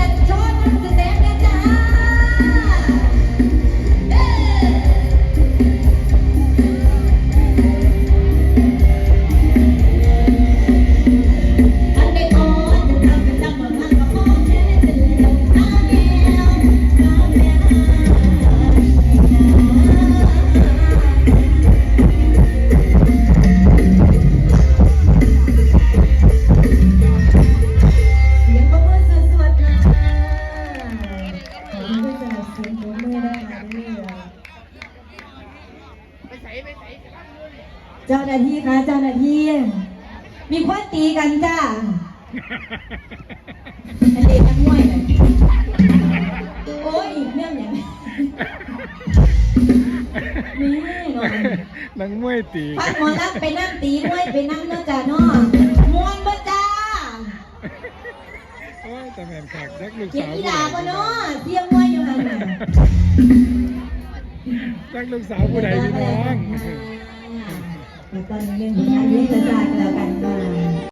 Let's! เจ้าหน้าที่คะเจ้าหน้าที่ มีคนตีกันจ้าอันเด็กนักมวยเลยโอ้ยเรื่องอย่างนี้นี่หน่อยนังมวยตีพักหมอลักไปนั่งตีมวยไปนั่งเนาะจ้าเนาะมวนบ่จ้าโอ้ยแต่แม่นคักจักลูกเก็บสาวอีหลาก็เนาะเสียงมวยอยู่หันน่ะ จักลูกสาวผู้ใดพี่น้อง แล้วก็เรื่องของการเลี้ยงประสาทแล้วกันค่ะ